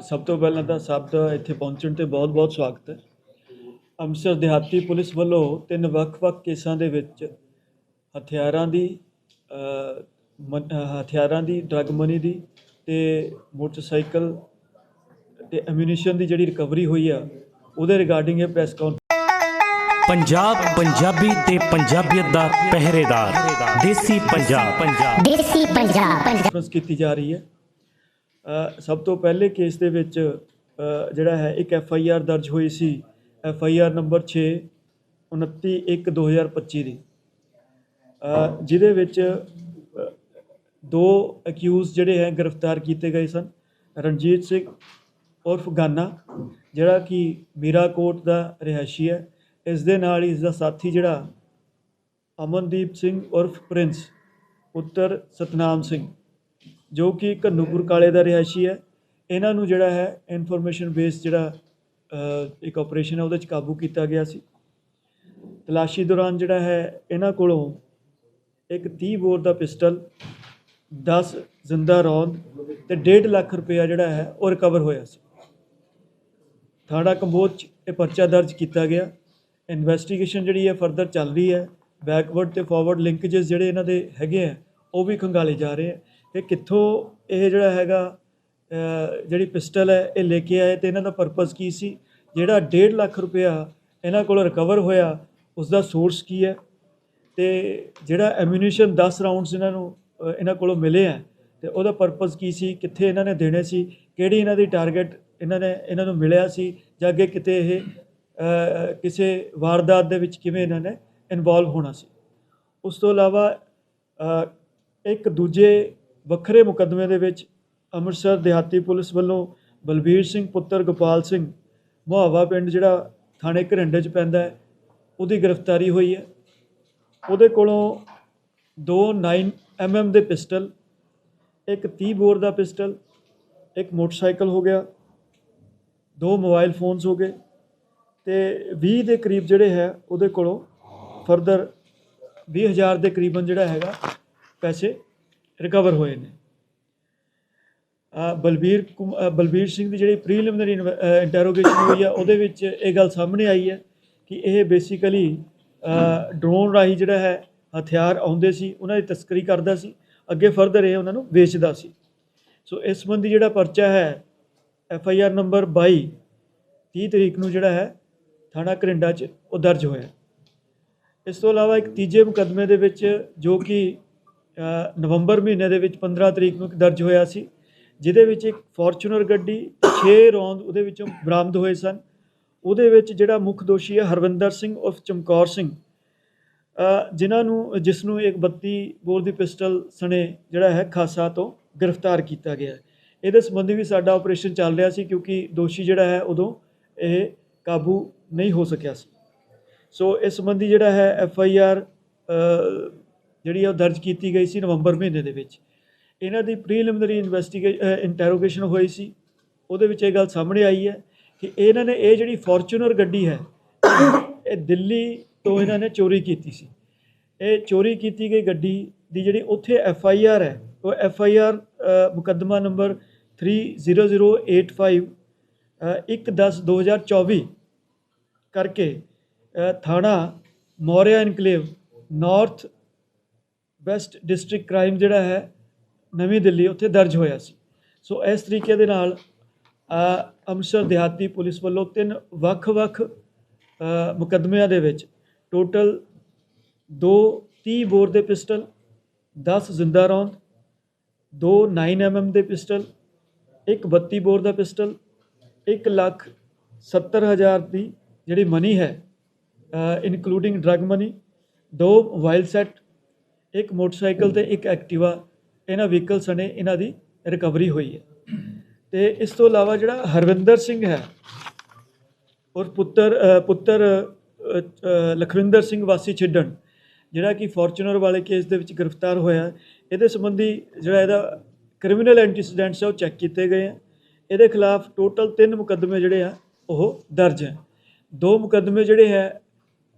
ਸਭ ਤੋਂ ਪਹਿਲਾਂ ਤਾਂ ਸਭ ਦਾ ਇੱਥੇ ਪਹੁੰਚਣ ਤੇ ਬਹੁਤ-ਬਹੁਤ ਸਵਾਗਤ ਹੈ। ਅੰਮ੍ਰਿਤਸਰ ਦਿਹਾਤੀ ਪੁਲਿਸ ਵੱਲੋਂ ਤਿੰਨ ਵੱਖ-ਵੱਖ ਕੇਸਾਂ ਦੇ ਵਿੱਚ ਹਥਿਆਰਾਂ ਦੀ ਹਥਿਆਰਾਂ ਦੀ ਡਰੱਗ ਮਨੀ ਦੀ ਤੇ ਮੋਟਰਸਾਈਕਲ ਤੇ ਐਮੂਨੀਸ਼ਨ ਦੀ ਜਿਹੜੀ ਰਿਕਵਰੀ ਹੋਈ ਆ ਉਹਦੇ ਰਿਗਾਰਡਿੰਗ ਇਹ ਪ੍ਰੈਸ ਕਾਨਫਰੰਸ ਪੰਜਾਬ ਪੰਜਾਬੀ ਤੇ ਪੰਜਾਬੀਅਤ ਦਾ ਪਹਿਰੇਦਾਰ ਦੇਸੀ ਪੰਜਾਬ। ਪੰਜਾਬ ਦੇਸੀ ਪੰਜਾਬ। ਕਾਨਫਰੰਸ ਕੀਤੀ ਜਾ ਰਹੀ ਹੈ। ਸਭ ਤੋਂ ਪਹਿਲੇ ਕੇਸ ਦੇ ਵਿੱਚ ਜਿਹੜਾ ਹੈ, ਇੱਕ ਐਫ ਆਈ ਆਰ ਦਰਜ ਹੋਈ ਸੀ ਐਫ ਆਈ ਆਰ ਨੰਬਰ 6 29 1 2025 ਦੀ। ਜਿਹਦੇ ਵਿੱਚ ਦੋ ਅਕਿਊਜ਼ ਜਿਹੜੇ ਹੈ, ਗ੍ਰਿਫਤਾਰ ਕੀਤੇ ਗਏ ਸਨ, ਰਣਜੀਤ ਸਿੰਘ ਉਰਫ ਗਾਨਾ, ਜਿਹੜਾ ਕਿ ਮੀਰਾਕੋਟ ਦਾ ਰਿਹਾਇਸ਼ੀ ਹੈ। ਇਸ ਦੇ ਨਾਲ ਹੀ ਇਸ ਦਾ ਸਾਥੀ ਜਿਹੜਾ ਅਮਨਦੀਪ ਸਿੰਘ ਉਰਫ ਪ੍ਰਿੰਸ, ਪੁੱਤਰ ਸਤਨਾਮ ਸਿੰਘ। ਜੋ ਕਿ ਘੰਨੂਪੁਰ ਕਾਲੇ ਦਾ ਰਿਹਾਇਸ਼ੀ ਹੈ। ਇਹਨਾਂ ਨੂੰ ਜਿਹੜਾ ਹੈ ਇਨਫੋਰਮੇਸ਼ਨ ਬੇਸ ਜਿਹੜਾ ਇੱਕ ਆਪਰੇਸ਼ਨ ਹੈ, ਉਹਦੇ ਚ ਕਾਬੂ ਕੀਤਾ ਗਿਆ ਸੀ। ਤਲਾਸ਼ੀ ਦੌਰਾਨ ਜਿਹੜਾ ਹੈ, ਇਹਨਾਂ ਕੋਲੋਂ ਇੱਕ 30 ਬੋਰ ਦਾ ਪਿਸਟਲ 10 ਜ਼ਿੰਦਾ ਰੌਂਦ ਤੇ 1.5 ਲੱਖ ਰੁਪਇਆ ਜਿਹੜਾ ਹੈ, ਉਹ ਰਿਕਵਰ ਹੋਇਆ ਸੀ। ਥਾਣਾ ਕੰਬੋਜ 'ਚ ਇਹ ਪਰਚਾ ਦਰਜ ਕੀਤਾ ਗਿਆ। ਇਨਵੈਸਟੀਗੇਸ਼ਨ ਜਿਹੜੀ ਹੈ ਫਰਦਰ ਚੱਲ ਰਹੀ ਹੈ। ਬੈਕਵਰਡ ਤੇ ਫਾਰਵਰਡ ਲਿੰਕੇजेस ਜਿਹੜੇ ਇਹਨਾਂ ਦੇ ਹੈਗੇ ਆ, ਉਹ ਵੀ ਖੰਗਾਲੇ ਜਾ ਰਹੇ ਆ। ਕਿ ਕਿੱਥੋਂ ਇਹ ਜਿਹੜਾ ਹੈਗਾ ਜਿਹੜੀ ਪਿਸਟਲ ਹੈ, ਇਹ ਲੈ ਕੇ ਆਏ ਤੇ ਇਹਨਾਂ ਦਾ ਪਰਪਸ ਕੀ ਸੀ? ਜਿਹੜਾ 1.5 ਲੱਖ ਰੁਪਇਆ ਇਹਨਾਂ ਕੋਲ ਰਿਕਵਰ ਹੋਇਆ ਉਸ ਦਾ ਸੋਰਸ ਕੀ ਹੈ? ਤੇ ਜਿਹੜਾ ਐਮੂਨੀਸ਼ਨ 10 ਰਾਉਂਡਸ ਇਹਨਾਂ ਨੂੰ ਇਹਨਾਂ ਕੋਲੋਂ ਮਿਲੇ ਆ, ਤੇ ਉਹਦਾ ਪਰਪਸ ਕੀ ਸੀ? ਕਿੱਥੇ ਇਹਨਾਂ ਨੇ ਦੇਣੇ ਸੀ? ਕਿਹੜੀ ਇਹਨਾਂ ਦੀ ਟਾਰਗੇਟ ਇਹਨਾਂ ਨੇ, ਇਹਨਾਂ ਨੂੰ ਮਿਲਿਆ ਸੀ? ਜਾਂ ਅੱਗੇ ਕਿਤੇ ਇਹ ਕਿਸੇ ਵਾਰਦਾਤ ਦੇ ਵਿੱਚ ਕਿਵੇਂ ਇਹਨਾਂ ਨੇ ਇਨਵੋਲਵ ਹੋਣਾ ਸੀ? ਉਸ ਤੋਂ ਇਲਾਵਾ ਇੱਕ ਦੂਜੇ ਵੱਖਰੇ ਮੁਕੱਦਮੇ ਦੇ ਵਿੱਚ ਅੰਮ੍ਰਿਤਸਰ ਦਿਹਾਤੀ ਪੁਲਿਸ ਵੱਲੋਂ ਬਲਬੀਰ ਸਿੰਘ, ਪੁੱਤਰ ਗੋਪਾਲ ਸਿੰਘ, ਮੁਹਾਵਾ ਪਿੰਡ ਜਿਹੜਾ ਥਾਣੇ ਘਰਿੰਡੇ 'ਚ ਪੈਂਦਾ ਹੈ, ਉਹਦੀ ਗ੍ਰਿਫਤਾਰੀ ਹੋਈ ਹੈ। ਉਹਦੇ ਕੋਲੋਂ ਦੋ 9 mm ਦੇ ਪਿਸਟਲ, ਇੱਕ 30 ਬੋਰ ਦਾ ਪਿਸਟਲ, ਇੱਕ ਮੋਟਰਸਾਈਕਲ ਹੋ ਗਿਆ, ਦੋ ਮੋਬਾਈਲ ਫੋਨਸ ਹੋ ਗਏ ਤੇ 20 ਦੇ ਕਰੀਬ ਜਿਹੜੇ ਹੈ, ਉਹਦੇ ਕੋਲੋਂ ਫਰਦਰ 20000 ਦੇ ਕਰੀਬਨ ਜਿਹੜਾ ਹੈਗਾ ਪੈਸੇ ਰਿਕਵਰ ਹੋਏ ਨੇ। ਬਲਬੀਰ ਕੁਮ- ਬਲਬੀਰ ਸਿੰਘ ਦੀ ਜਿਹੜੀ ਪ੍ਰੀਲਿਮਿਨਰੀ ਇੰਟਰੋਗੇਸ਼ਨ ਹੋਈ ਆ, ਉਹਦੇ ਵਿੱਚ ਇਹ ਗੱਲ ਸਾਹਮਣੇ ਆਈ ਹੈ ਕਿ ਇਹ ਬੇਸਿਕਲੀ ਡਰੋਨ ਰਾਹੀਂ ਜਿਹੜਾ ਹੈ ਹਥਿਆਰ ਆਉਂਦੇ ਸੀ, ਉਹਨਾਂ ਦੀ ਤਸਕਰੀ ਕਰਦਾ ਸੀ, ਅੱਗੇ ਫਰਦਰ ਇਹ ਉਹਨਾਂ ਨੂੰ ਵੇਚਦਾ ਸੀ। ਸੋ ਇਸ ਸੰਬੰਧੀ ਜਿਹੜਾ ਪਰਚਾ ਹੈ ਐਫ ਆਈ ਆਰ ਨੰਬਰ 22 30 ਤਰੀਕ ਨੂੰ ਜਿਹੜਾ ਹੈ, ਥਾਣਾ ਕਰਿੰਡਾ 'ਚ ਉਹ ਦਰਜ ਹੋਇਆ। ਇਸ ਤੋਂ ਇਲਾਵਾ ਇੱਕ ਤੀਜੇ ਮੁਕੱਦਮੇ ਦੇ ਵਿੱਚ ਜੋ ਕਿ ਨਵੰਬਰ ਮਹੀਨੇ ਦੇ ਵਿੱਚ 15 ਤਰੀਕ ਨੂੰ ਦਰਜ ਹੋਇਆ ਸੀ, ਜਿਹਦੇ ਵਿੱਚ ਇੱਕ ਫੋਰਚੂਨਰ ਗੱਡੀ 6 ਰੌਂਦ ਉਹਦੇ ਵਿੱਚੋਂ ਬਰਾਮਦ ਹੋਏ ਸਨ। ਉਹਦੇ ਵਿੱਚ ਜਿਹੜਾ ਮੁੱਖ ਦੋਸ਼ੀ ਹੈ ਹਰਵਿੰਦਰ ਸਿੰਘ ਉਰਫ ਚਮਕੌਰ ਸਿੰਘ ਜਿਨ੍ਹਾਂ ਨੂੰ, ਜਿਸ ਨੂੰ ਇੱਕ 32 ਬੋਰ ਦੀ ਪਿਸਟਲ ਸਣੇ ਜਿਹੜਾ ਹੈ ਖਾਸਾ ਤੋਂ ਗ੍ਰਿਫਤਾਰ ਕੀਤਾ ਗਿਆ ਇਹਦੇ ਸੰਬੰਧੀ ਵੀ ਸਾਡਾ ਆਪਰੇਸ਼ਨ ਚੱਲ ਰਿਹਾ ਸੀ ਕਿਉਂਕਿ ਦੋਸ਼ੀ ਜਿਹੜਾ ਹੈ ਉਦੋਂ ਇਹ ਕਾਬੂ ਨਹੀਂ ਹੋ ਸਕਿਆ ਸੀ। ਸੋ ਇਸ ਸੰਬੰਧੀ ਜਿਹੜਾ ਹੈ ਐਫ ਆਈ ਆਰ ਜਿਹੜੀ ਹੈ ਉਹ ਦਰਜ ਕੀਤੀ ਗਈ ਸੀ ਨਵੰਬਰ ਮਹੀਨੇ ਦੇ ਵਿੱਚ। ਇਹਨਾਂ ਦੀ ਪ੍ਰੀਲਿਮਿਨਰੀ ਇਨਵੈਸਟੀਗੇਸ਼ਨ ਇੰਟਰੋਗੇਸ਼ਨ ਹੋਈ ਸੀ। ਉਹਦੇ ਵਿੱਚ ਇਹ ਗੱਲ ਸਾਹਮਣੇ ਆਈ ਹੈ ਕਿ ਇਹਨਾਂ ਨੇ ਇਹ ਜਿਹੜੀ ਫੋਰਚੂਨਰ ਗੱਡੀ ਹੈ, ਇਹ ਦਿੱਲੀ ਤੋਂ ਇਹਨਾਂ ਨੇ ਚੋਰੀ ਕੀਤੀ ਸੀ। ਇਹ ਚੋਰੀ ਕੀਤੀ ਗਈ ਗੱਡੀ ਦੀ ਜਿਹੜੀ ਉੱਥੇ ਐਫ ਆਈ ਆਰ ਹੈ, ਉਹ ਐਫ ਆਈ ਆਰ ਮੁਕੱਦਮਾ ਨੰਬਰ 30085 1/10/2024 ਕਰਕੇ ਥਾਣਾ Maurya enclave north west district crime ਜਿਹੜਾ ਹੈ ਨਵੀਂ ਦਿੱਲੀ ਉੱਥੇ ਦਰਜ ਹੋਇਆ ਸੀ। ਸੋ ਇਸ ਤਰੀਕੇ ਦੇ ਨਾਲ ਅੰਮ੍ਰਿਤਸਰ ਦਿਹਾਤੀ ਪੁਲਿਸ ਵੱਲੋਂ ਤਿੰਨ ਵੱਖ-ਵੱਖ ਅ, ਮੁਕੱਦਮਿਆਂ ਦੇ ਵਿੱਚ ਟੋਟਲ ਦੋ 30 ਬੋਰ ਦੇ ਪਿਸਟਲ 10 ਜ਼ਿੰਦਾ ਰੌਂਦ ਦੋ 9 mm ਦੇ ਪਿਸਟਲ ਇੱਕ 32 ਬੋਰ ਦਾ ਪਿਸਟਲ 1 ਲੱਖ 70 ਹਜ਼ਾਰ ਦੀ ਜਿਹੜੀ ਮਨੀ ਹੈ ਇਨਕਲੂਡਿੰਗ ਡਰੱਗ ਮਨੀ ਦੋ ਮੋਬਾਈਲ ਸੈੱਟ ਇੱਕ ਮੋਟਰਸਾਈਕਲ ਤੇ ਇੱਕ ਐਕਟਿਵਾ, ਇਹਨਾਂ ਵਹੀਕਲ ਸਣੇ ਇਹਨਾਂ ਦੀ ਰਿਕਵਰੀ ਹੋਈ ਹੈ। ਤੇ ਇਸ ਤੋਂ ਇਲਾਵਾ ਜਿਹੜਾ ਹਰਵਿੰਦਰ ਸਿੰਘ ਹੈ, ਔਰ ਪੁੱਤਰ ਪੁੱਤਰ ਲਖਵਿੰਦਰ ਸਿੰਘ ਵਾਸੀ ਛਿੱਡਣ, ਜਿਹੜਾ ਕਿ ਫੋਰਚੂਨਰ ਵਾਲੇ ਕੇਸ ਦੇ ਵਿੱਚ ਗ੍ਰਿਫਤਾਰ ਹੋਇਆ ਇਹਦੇ ਸੰਬੰਧੀ ਜਿਹੜਾ ਇਹਦਾ ਕ੍ਰਿਮੀਨਲ ਐਂਟੀਸੀਡੈਂਟਸ ਹੈ ਉਹ ਚੈੱਕ ਕੀਤੇ ਗਏ ਆ। ਇਹਦੇ ਖਿਲਾਫ ਟੋਟਲ ਤਿੰਨ ਮੁਕੱਦਮੇ ਜਿਹੜੇ ਆ, ਉਹ ਦਰਜ ਹੈ। ਦੋ ਮੁਕੱਦਮੇ ਜਿਹੜੇ ਹੈ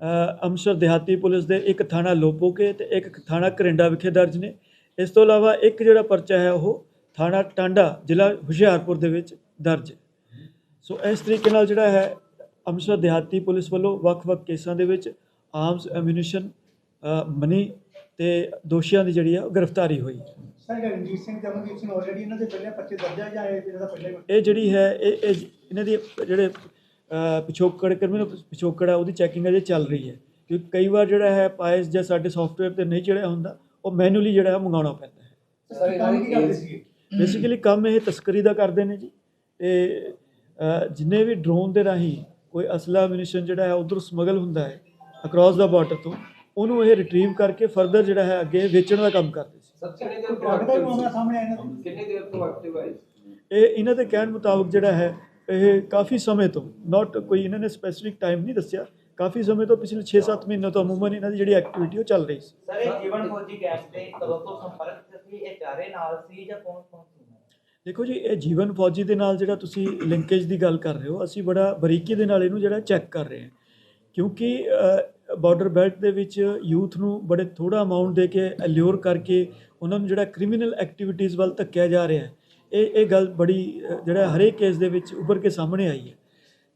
ਅੰਮ੍ਰਿਤਸਰ ਦਿਹਾਤੀ ਪੁਲਿਸ ਦੇ ਇੱਕ ਥਾਣਾ ਲੋਪੋਕੇ ਤੇ ਇੱਕ ਥਾਣਾ ਕਰਿੰਡਾ ਵਿਖੇ ਦਰਜ ਨੇ। ਇਸ ਤੋਂ ਇਲਾਵਾ ਇੱਕ ਜਿਹੜਾ ਪਰਚਾ ਹੈ ਉਹ ਥਾਣਾ ਟਾਂਡਾ ਜ਼ਿਲ੍ਹਾ ਹੁਸ਼ਿਆਰਪੁਰ ਦੇ ਵਿੱਚ ਦਰਜ। ਸੋ ਇਸ ਤਰੀਕੇ ਨਾਲ ਜਿਹੜਾ ਹੈ ਅੰਮ੍ਰਿਤਸਰ ਦਿਹਾਤੀ ਪੁਲਿਸ ਵੱਲੋਂ ਵੱਖ-ਵੱਖ ਕੇਸਾਂ ਦੇ ਵਿੱਚ ਆਰਮਸ ਐਮੂਨੀਸ਼ਨ ਮਨੀ ਤੇ ਦੋਸ਼ੀਆਂ ਦੀ ਜਿਹੜੀ ਹੈ ਉਹ ਗ੍ਰਿਫਤਾਰੀ ਹੋਈ। ਸਰ ਰਣਜੀਤ ਸਿੰਘ ਤੇ ਅਮਨਦੀਪ ਸਿੰਘ ਆਲਰੇਡੀ ਇਹਨਾਂ ਦੇ ਪਹਿਲੇ ਪਰਚੇ ਦਰਜ ਆ ਜਾਂ ਇਹ ਪਹਿਲੇ ਜਿਹੜੀ ਹੈ ਇਹ ਇਹ ਇਹਨਾਂ ਦੀ ਜਿਹੜੇ ਪਿਛੋਕੜ ਕ੍ਰਿਮੀਨਲ ਪਿਛੋਕੜ ਹੈ ਉਹਦੀ ਚੈਕਿੰਗ ਅਜੇ ਚੱਲ ਰਹੀ ਹੈ। ਕਿਉਂਕਿ ਕਈ ਵਾਰ ਜਿਹੜਾ ਹੈ ਪਾਇਸ ਜਾਂ ਸਾਡੇ ਸੌਫਟਵੇਅਰ ਤੇ ਨਹੀਂ ਚੜਿਆ ਹੁੰਦਾ ਉਹ ਮੈਨੂਅਲੀ ਜਿਹੜਾ ਹੈ ਮੰਗਾਉਣਾ ਪੈਂਦਾ ਹੈ। ਸਰ ਕੰਮ ਕੀ ਕਰਦੇ ਸੀਗੇ? ਬੇਸਿਕਲੀ ਕੰਮ ਇਹ ਤਸਕਰੀ ਦਾ ਕਰਦੇ ਨੇ ਜੀ। ਤੇ ਜਿੰਨੇ ਵੀ ਡਰੋਨ ਦੇ ਰਾਹੀਂ ਕੋਈ ਅਸਲਾ ਮਿਨੀਸ਼ਨ ਜਿਹੜਾ ਹੈ ਉਧਰ ਸਮਗਲ ਹੁੰਦਾ ਹੈ ਅਕ੍ਰੋਸ ਦਾ ਬਾਰਡਰ ਤੋਂ ਉਹਨੂੰ ਇਹ ਰਿਟਰੀਵ ਕਰਕੇ ਫਰਦਰ ਜਿਹੜਾ ਹੈ ਅੱਗੇ ਵੇਚਣ ਦਾ ਕੰਮ ਕਰਦੇ ਸੀ। ਸਰ ਕਿੰਨੇ ਕੋਈ ਦੇਰ ਡਰਗ ਦਾ ਵੀ ਮਾਮਲਾ ਸਾਹਮਣੇ ਆਇਆ ਇਹਨਾਂ ਦਾ ਕਿੰਨੇ ਦੇਰ ਤੋਂ ਐਕਟਿਵ ਹੈ ਇਹ ਇਹਨਾਂ ਦੇ ਕਹਿਣ ਮੁਤਾਬਕ ਜਿਹੜਾ ਹੈ ਇਹ ਕਾਫੀ ਸਮੇਂ ਤੋਂ ਨਾਟ ਕੋਈ ਇਹਨਾਂ ਨੇ ਸਪੈਸੀਫਿਕ ਟਾਈਮ ਨਹੀਂ ਦੱਸਿਆ ਕਾਫੀ ਸਮੇਂ ਤੋਂ ਪਿਛਲੇ 6-7 ਮਹੀਨਿਆਂ ਤੋਂ ਅਮੂਮਨ ਇਹਨਾਂ ਦੀ ਜਿਹੜੀ ਐਕਟੀਵਿਟੀ ਉਹ ਚੱਲ ਰਹੀ ਸੀ। ਸਰ ਇਹ ਜੀਵਨ ਫੌਜੀ ਗੈਸ ਦੇ ਕਦੋਂ ਤੋਂ ਸੰਪਰਕ ਸੀ? ਇਹ ਚਾਰੇ ਨਾਲ ਸੀ ਜਾਂ ਕੌਣ ਕੌਣ ਸੀ? ਦੇਖੋ ਜੀ ਇਹ ਜੀਵਨ ਫੌਜੀ ਦੇ ਨਾਲ ਜਿਹੜਾ ਤੁਸੀਂ ਲਿੰਕੇਜ ਦੀ ਗੱਲ ਕਰ ਰਹੇ ਹੋ ਅਸੀਂ ਬੜਾ ਬਰੀਕੀ ਦੇ ਨਾਲ ਇਹਨੂੰ ਜਿਹੜਾ ਚੈੱਕ ਕਰ ਰਹੇ ਹਾਂ। ਕਿਉਂਕਿ ਬਾਰਡਰ ਬੈਲਟ ਦੇ ਵਿੱਚ ਯੂਥ ਨੂੰ ਬੜੇ ਥੋੜਾ ਅਮਾਉਂਟ ਦੇ ਕੇ ਅਲਿਓਰ ਕਰਕੇ ਉਹਨਾਂ ਨੂੰ ਜਿਹੜਾ ਕ੍ਰਿਮੀਨਲ ਐਕਟੀਵਿਟੀਜ਼ ਵੱਲ ਧੱਕਿਆ ਜਾ ਰਿਹਾ ਹੈ। ਇਹ ਇਹ ਗੱਲ ਬੜੀ ਜਿਹੜਾ ਹਰੇਕ ਕੇਸ ਦੇ ਵਿੱਚ ਉੱਭਰ ਕੇ ਸਾਹਮਣੇ ਆਈ ਹੈ।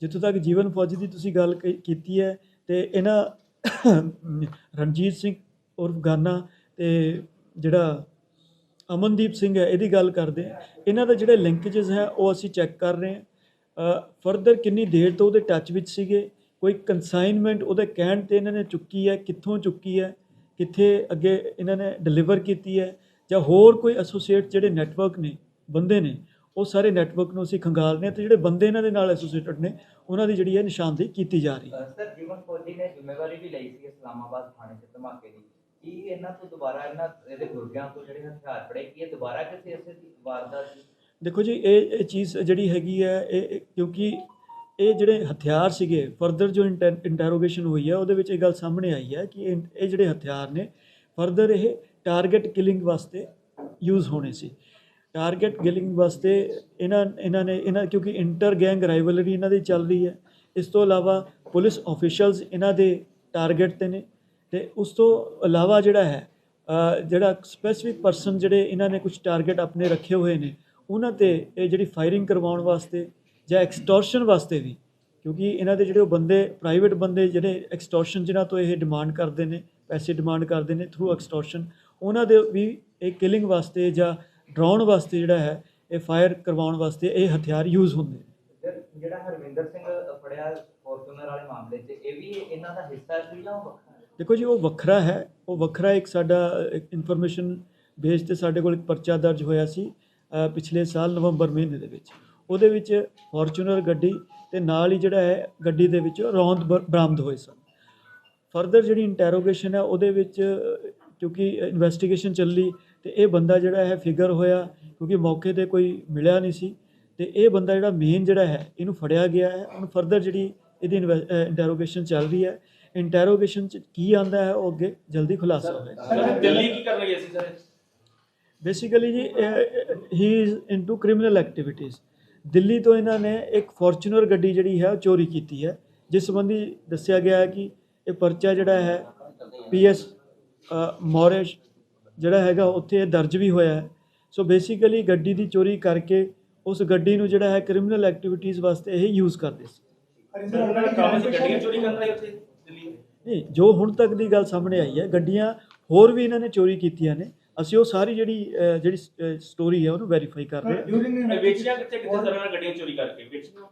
ਜਿੱਥੋਂ ਤੱਕ ਜੀਵਨ ਫੌਜੀ ਦੀ ਤੁਸੀਂ ਗੱਲ ਕ- ਕੀਤੀ ਹੈ ਤੇ ਇਹਨਾਂ ਰਣਜੀਤ ਸਿੰਘ ਉਰਫ ਗਾਨਾ ਤੇ ਜਿਹੜਾ ਅਮਨਦੀਪ ਸਿੰਘ ਹੈ, ਇਹਦੀ ਗੱਲ ਕਰਦੇ ਹਾਂ। ਇਹਨਾਂ ਦਾ ਜਿਹੜੇ ਲਿੰਕੇजेस ਹੈ, ਉਹ ਅਸੀਂ ਚੈੱਕ ਕਰ ਰਹੇ ਹਾਂ। ਫਰਦਰ ਕਿੰਨੀ ਦੇਰ ਤੋਂ ਉਹਦੇ ਟੱਚ ਵਿੱਚ ਸੀਗੇ, ਕੋਈ ਕਨਸਾਈਨਮੈਂਟ ਉਹਦੇ ਕਹਿਣ ਤੇ ਇਹਨਾਂ ਨੇ ਚੁੱਕੀ ਹੈ, ਕਿੱਥੋਂ ਚੁੱਕੀ ਹੈ, ਕਿੱਥੇ ਅੱਗੇ ਇਹਨਾਂ ਨੇ ਡਿਲੀਵਰ ਕੀਤੀ ਹੈ, ਜਾਂ ਹੋਰ ਕੋਈ ਐਸੋਸੀਏਟ ਜਿਹੜੇ ਨੈਟਵਰਕ ਨੇ ਬੰਦੇ ਨੇ ਉਹ ਸਾਰੇ ਨੈਟਵਰਕ ਨੂੰ ਅਸੀਂ ਖੰਗਾਲ ਰਹੇ ਤੇ ਜਿਹੜੇ ਬੰਦੇ ਇਹਨਾਂ ਦੇ ਨਾਲ ਐਸੋਸੀਏਟਡ ਨੇ ਉਹਨਾਂ ਦੀ ਜਿਹੜੀ ਹੈ ਨਿਸ਼ਾਨਦੇਹੀ ਕੀਤੀ ਜਾ ਰਹੀ ਹੈ। ਸਰ ਜੀਵਨ ਫੌਜੀ ਨੇ ਜ਼ਿੰਮੇਵਾਰੀ ਵੀ ਲਈ ਸੀ ਇਸਲਾਮਾਬਾਦ ਥਾਣੇ 'ਚ ਧਮਾਕੇ ਦੀ ਕੀ ਇਹਨਾਂ ਤੋਂ ਦੁਬਾਰਾ ਇਹਨਾਂ ਇਹਦੇ ਗੁਰਗਿਆਂ ਤੋਂ ਜਿਹੜੇ ਹਥਿਆਰ ਫੜੇ ਕੀ ਇਹ ਦੁਬਾਰਾ ਕਿਸੇ ਇਸੇ ਦੀ ਵਾਰਦਾਤ ਦੇਖੋ ਜੀ ਇਹ ਇਹ ਚੀਜ਼ ਜਿਹੜੀ ਹੈਗੀ ਹੈ ਇਹ ਇਹ- ਕਿਉਂਕਿ ਇਹ ਜਿਹੜੇ ਹਥਿਆਰ ਸੀਗੇ ਫਰਦਰ ਜੋ ਇੰਟਰੋਗੇਸ਼ਨ ਹੋਈ ਹੈ ਉਹਦੇ ਵਿੱਚ ਇਹ ਗੱਲ ਸਾਹਮਣੇ ਆਈ ਹੈ ਕਿ ਇਹ ਇਹ ਜਿਹੜੇ ਹਥਿਆਰ ਨੇ ਫਰਦਰ ਇਹ ਟਾਰਗੇਟ ਕਿਲਿੰਗ ਵਾਸਤੇ ਯੂਜ਼ ਹੋਣੇ ਸੀ। ਟਾਰਗੇਟ ਕਿਲਿੰਗ ਵਾਸਤੇ ਇਹਨਾਂ ਇਹਨਾਂ ਨੇ, ਇਹਨਾਂ, ਕਿਉਂਕਿ ਇੰਟਰ ਗੈਂਗ ਰਾਈਵਲਰੀ ਇਹਨਾਂ ਦੀ ਚੱਲ ਰਹੀ ਹੈ। ਇਸ ਤੋਂ ਇਲਾਵਾ ਪੁਲਿਸ ਆਫੀਸ਼ੀਅਲਸ ਇਹਨਾਂ ਦੇ ਟਾਰਗੇਟ ਤੇ ਨੇ ਤੇ ਉਸ ਤੋਂ ਇਲਾਵਾ ਜਿਹੜਾ ਹੈ ਜਿਹੜਾ ਸਪੈਸੀਫਿਕ ਪਰਸਨ ਜਿਹੜੇ ਇਹਨਾਂ ਨੇ ਕੁਝ ਟਾਰਗੇਟ ਆਪਣੇ ਰੱਖੇ ਹੋਏ ਨੇ, ਉਹਨਾਂ ਤੇ ਇਹ ਜਿਹੜੀ ਫਾਇਰਿੰਗ ਕਰਵਾਉਣ ਵਾਸਤੇ ਜਾਂ ਐਕਸਟੋਰਸ਼ਨ ਵਾਸਤੇ ਵੀ, ਕਿਉਂਕਿ ਇਹਨਾਂ ਦੇ ਜਿਹੜੇ ਉਹ ਬੰਦੇ ਪ੍ਰਾਈਵੇਟ ਬੰਦੇ ਜਿਹੜੇ ਐਕਸਟੋਰਸ਼ਨ ਜਿਨ੍ਹਾਂ ਤੋਂ ਇਹ ਡਿਮਾਂਡ ਕਰਦੇ ਨੇ, ਪੈਸੇ ਡਿਮਾਂਡ ਕਰਦੇ ਨੇ ਥਰੂ ਐਕਸਟੋਰਸ਼ਨ ਉਹਨਾਂ ਦੇ ਵੀ ਇਹ ਕਿਲਿੰਗ ਵਾਸਤੇ ਜਾਂ ਡਰਾਉਣ ਵਾਸਤੇ ਜਿਹੜਾ ਹੈ ਇਹ ਫਾਇਰ ਕਰਵਾਉਣ ਵਾਸਤੇ ਇਹ ਹਥਿਆਰ ਯੂਜ਼ ਹੁੰਦੇ ਨੇ। ਜਿਹੜਾ ਹਰਵਿੰਦਰ ਸਿੰਘ ਫੜਿਆ ਫੋਰਚੂਨਰ ਵਾਲੇ ਮਾਮਲੇ 'ਚ ਇਹ ਵੀ ਇਹਨਾਂ ਦਾ ਹਿੱਸਾ ਸੀ ਜਾਂ ਵੱਖਰਾ? ਦੇਖੋ ਜੀ ਉਹ ਵੱਖਰਾ ਹੈ। ਉਹ ਵੱਖਰਾ ਇੱਕ ਸਾਡਾ ਇਨਫੋਰਮੇਸ਼ਨ ਬੇਸ ਤੇ ਸਾਡੇ ਕੋਲ ਇੱਕ ਪਰਚਾ ਦਰਜ ਹੋਇਆ ਸੀ ਪਿਛਲੇ ਸਾਲ ਨਵੰਬਰ ਮਹੀਨੇ ਦੇ ਵਿੱਚ। ਉਹਦੇ ਵਿੱਚ ਫੋਰਚੂਨਰ ਗੱਡੀ ਤੇ ਨਾਲ ਹੀ ਜਿਹੜਾ ਹੈ ਗੱਡੀ ਦੇ ਵਿੱਚ ਰੌਂਦ ਬਰਾਮਦ ਹੋਏ ਸਨ। ਫਰਦਰ ਜਿਹੜੀ ਇੰਟਰੋਗੇਸ਼ਨ ਹੈ ਉਹਦੇ ਵਿੱਚ ਕਿਉਂਕਿ ਇਨਵੈਸਟੀਗੇਸ਼ਨ ਚੱਲੀ ਤੇ ਇਹ ਬੰਦਾ ਜਿਹੜਾ ਹੈ ਫਿਗਰ ਹੋਇਆ ਕਿਉਂਕਿ ਮੌਕੇ ਤੇ ਕੋਈ ਮਿਲਿਆ ਨਹੀਂ ਸੀ ਤੇ ਇਹ ਬੰਦਾ ਜਿਹੜਾ ਮੇਨ ਜਿਹੜਾ ਹੈ ਇਹਨੂੰ ਫੜਿਆ ਗਿਆ ਹੈ। ਹੁਣ ਫਰਦਰ ਜਿਹੜੀ ਇਹਦੀ ਇੰਟਰੋਗੇਸ਼ਨ ਚੱਲ ਰਹੀ ਹੈ। ਇੰਟਰੋਗੇਸ਼ਨ ਚ ਕੀ ਆਂਦਾ ਹੈ ਉਹ ਅੱਗੇ ਜਲਦੀ ਖੁਲਾਸਾ ਸਰ ਦਿੱਲੀ ਕੀ ਕਰਨ ਗਏ ਸੀ ਸਰ? ਬੇਸਿਕਲੀ ਜੀ he is into criminal activities Delhi ਤੋਂ ਇਹਨਾਂ ਨੇ ਇੱਕ ਫੋਰਚੂਨਰ ਗੱਡੀ ਜਿਹੜੀ ਹੈ ਉਹ ਚੋਰੀ ਕੀਤੀ ਹੈ। ਜਿਸ ਸੰਬੰਧੀ ਦੱਸਿਆ ਗਿਆ ਹੈ ਕਿ ਇਹ ਪਰਚਾ ਜਿਹੜਾ ਹੈ ਪੀਐਸ ਮੋਰੇਸ਼ ਜਿਹੜਾ ਹੈਗਾ ਉੱਥੇ ਇਹ ਦਰਜ ਵੀ ਹੋਇਆ ਹੈ। ਸੋ ਬੇਸਿਕਲੀ ਗੱਡੀ ਦੀ ਚੋਰੀ ਕਰਕੇ ਉਸ ਗੱਡੀ ਨੂੰ ਜਿਹੜਾ ਹੈ ਕ੍ਰਿਮੀਨਲ ਐਕਟੀਵਿਟੀਜ਼ ਵਾਸਤੇ ਇਹ ਯੂਜ਼ ਕਰਦੇ ਸੀ। ਹਰਿੰਦਰ ਉਹਨਾਂ ਦਾ ਕੰਮ ਸੀ? ਗੱਡੀਆਂ ਚੋਰੀ ਕਰਨਾ ਹੀ ਉੱਥੇ ਦਿੱਲੀ? ਨਹੀਂ ਜੋ ਹੁਣ ਤੱਕ ਦੀ ਗੱਲ ਸਾਹਮਣੇ ਆਈ ਹੈ ਗੱਡੀਆਂ ਹੋਰ ਵੀ ਇਹਨਾਂ ਨੇ ਚੋਰੀ ਕੀਤੀਆਂ ਨੇ। ਅਸੀਂ ਉਹ ਸਾਰੀ ਜਿਹੜੀ ਜਿਹੜੀ ਸਟੋਰੀ ਹੈ ਉਹਨੂੰ ਵੈਰੀਫਾਈ ਕਰ ਰਹੇ ਹਾਂ। ਵੇਚੀਆਂ ਕਿੱਥੇ ਕਿੱਥੇ ਸਰ ਗੱਡੀਆਂ ਚੋਰੀ ਕਰਕੇ ਵੇਚੀਆਂ?